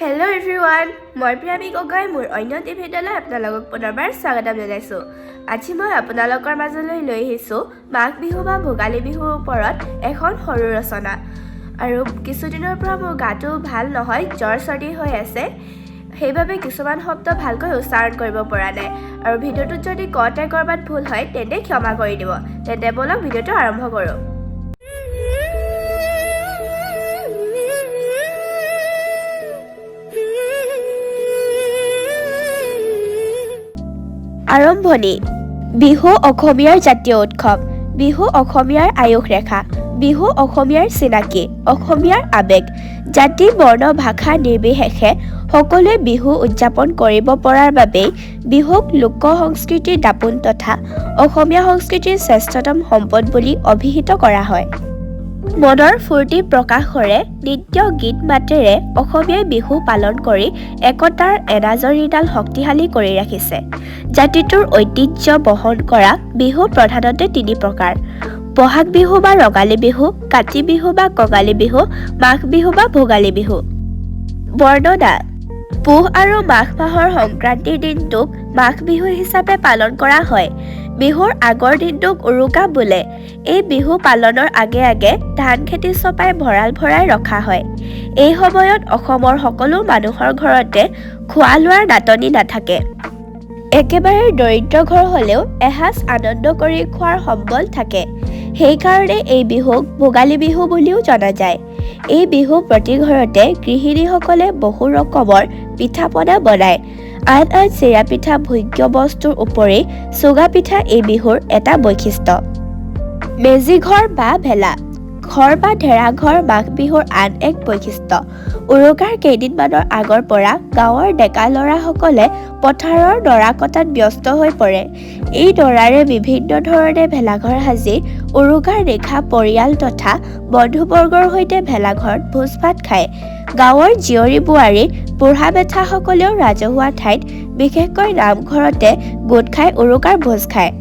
Hello everyone মই প্ৰিয়ামী গগৈ মোৰ অন্য টি ভিডিঅ'লৈ আপোনালোকক পুনৰবাৰ স্বাগতম জনাইছোঁ। আজি মই আপোনালোকৰ মাজলৈ লৈ আহিছোঁ মাঘ বিহু বা ভোগালী বিহুৰ ওপৰত এখন সৰু ৰচনা। আৰু কিছুদিনৰ পৰা মোৰ গাটো ভাল নহয় জ্বৰ চৰ্দি হৈ আছে। সেইবাবে কিছুমান শব্দ ভালকৈ উচ্চাৰণ কৰিব পৰা নাই। আৰু ভিডিঅ'টোত যদি কওঁতে ক'ৰবাত ভুল হয় তেন্তে ক্ষমা কৰি দিব। তেন্তে ব'লক ভিডিঅ'টো আৰম্ভ কৰোঁ। আৰম্ভণি বিহু অসমীয়াৰ জাতীয় উৎসৱ বিহু অসমীয়াৰ আয়ুস ৰেখা বিহু অসমীয়াৰ চিনাকি অসমীয়াৰ আৱেগ জাতি বৰ্ণ ভাষা নিৰ্বিশেষে সকলোৱে বিহু উদযাপন কৰিব পৰাৰ বাবেই বিহুক লোক সংস্কৃতিৰ দাপোন তথা অসমীয়া সংস্কৃতিৰ শ্ৰেষ্ঠতম সম্পদ বুলি অভিহিত কৰা হয়। মনৰ ফূৰ্তি প্ৰকাশৰে নৃত্য গীত মাতেৰে অসমীয়াই বিহু পালন কৰি একতাৰ এনাজৰীডাল শক্তিশালী কৰি ৰাখিছে। জাতিটোৰ ঐতিহ্য বহন কৰা বিহু প্ৰধানতে তিনি প্ৰকাৰ। বহাগ বিহু বা ৰঙালী বিহু কাতি বিহু বা কঙালী বিহু মাঘ বিহু বা ভোগালী বিহু। বৰ্ণনা পুহ আৰু মাঘ মাহৰ সংক্ৰান্তিৰ দিনটোক মাঘ বিহু হিচাপে পালন কৰা হয়। বিহুৰ আগৰ দিনটোক উৰুকা বোলে। এই বিহু পালনৰ আগে আগে ধান খেতি চপাই ভঁৰাল ভৰাই ৰখা হয়। এই সময়ত অসমৰ সকলো মানুহৰ ঘৰতে খোৱা লোৱাৰ নাটনি নাথাকে। একেবাৰে দৰিদ্ৰ ঘৰ হ'লেও এসাঁজ আনন্দ কৰি খোৱাৰ সম্বল থাকে। সেইকাৰণে এই বিহুক ভোগালী বিহু বুলিও জনা যায়। এই বিহু প্ৰতি ঘৰতে গৃহিণীসকলে বহু ৰকমৰ পিঠা পনা বনায়। আন আন চিৰা পিঠা ভোগ্য বস্তুৰ উপৰি চুঙা পিঠা এই বিহুৰ এটা বৈশিষ্ট্য। মেজি ঘৰ বা ভেলা ঘৰ বা ঢেৰা ঘৰ মাঘ বিহুৰ আন এক বৈশিষ্ট্য। উৰুকাৰ কেইদিনমানৰ আগৰ পৰা গাঁৱৰ ডেকা ল'ৰাসকলে পথাৰৰ নৰা কটাত ব্যস্ত হৈ পৰে। এই নৰাৰে বিভিন্ন ধৰণে ভেলাঘৰ সাজি উৰুকাৰ নিশা পৰিয়াল তথা বন্ধুবৰ্গৰ সৈতে ভেলাঘৰত ভোজ ভাত খায়। গাঁৱৰ জীয়ৰী বোৱাৰী বুঢ়া বেথাসকলেও ৰাজহুৱা ঠাইত বিশেষকৈ নামঘৰতে গোট খাই উৰুকাৰ ভোজ খায়।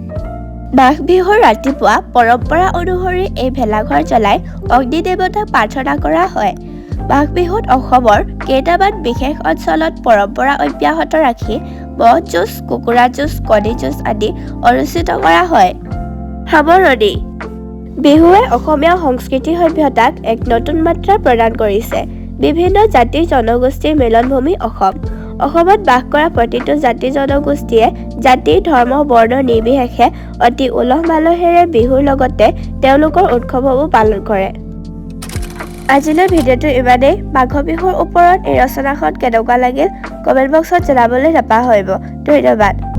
মাঘ বিহুৰ ৰাতিপুৱা পৰম্পৰা অনুসৰি এই ভেলাঘৰ জ্বলাই অগ্নি দেৱতাক প্ৰাৰ্থনা কৰা হয়। মাঘ বিহুত অসমৰ কেইটামান বিশেষ অঞ্চলত পৰম্পৰা অব্যাহত ৰাখি মহ যুঁজ কুকুৰা যুঁজ কণী যুঁজ আদি অনুষ্ঠিত কৰা হয়। সামৰণি। বিহুৱে অসমীয়া সংস্কৃতি সভ্যতাক এক নতুন মাত্ৰা প্ৰদান কৰিছে। বিভিন্ন জাতি জনগোষ্ঠীৰ মিলনভূমি অসম। অসমত বাস কৰা প্ৰতিটো জাতি জনগোষ্ঠীয়ে জাতি ধৰ্ম বৰ্ণ নিৰ্বিশেষে অতি উলহ মালহেৰে বিহুৰ লগতে তেওঁলোকৰ উৎসৱসমূহ পালন কৰে। আজিলৈ ভিডিঅ'টো ইমানেই। মাঘ বিহুৰ ওপৰত এই ৰচনাখন কেনেকুৱা লাগিল কমেণ্ট বক্সত জনাবলৈ নাপাহৰিব। ধন্যবাদ।